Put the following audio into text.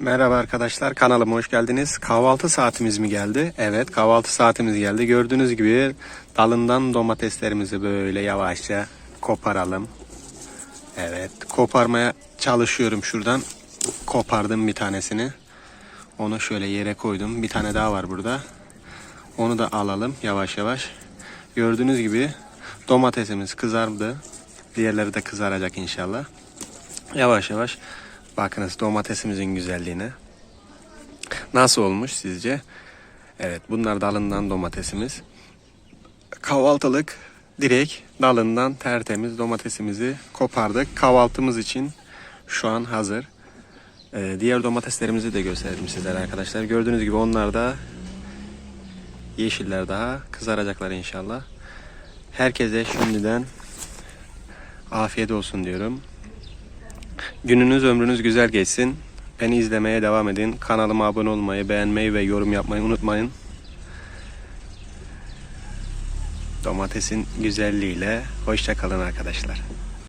Merhaba arkadaşlar kanalıma hoş geldiniz. Kahvaltı saatimiz mi geldi? Evet kahvaltı saatimiz geldi. Gördüğünüz gibi dalından domateslerimizi böyle yavaşça koparalım. Evet koparmaya çalışıyorum şuradan. Kopardım bir tanesini. Onu şöyle yere koydum. Bir tane daha var burada. Onu da alalım yavaş yavaş. Gördüğünüz gibi domatesimiz kızardı. Diğerleri de kızaracak inşallah. Yavaş yavaş bakınız domatesimizin güzelliğine. Nasıl olmuş sizce? Evet bunlar dalından domatesimiz. Kahvaltılık direkt dalından tertemiz domatesimizi kopardık. Kahvaltımız için şu an hazır. Ee, diğer domateslerimizi de gösterdim sizlere arkadaşlar. Gördüğünüz gibi onlar da yeşiller daha kızaracaklar inşallah. Herkese şimdiden afiyet olsun diyorum. Gününüz ömrünüz güzel geçsin. Beni izlemeye devam edin. Kanalıma abone olmayı, beğenmeyi ve yorum yapmayı unutmayın. Domatesin güzelliğiyle hoşça kalın arkadaşlar.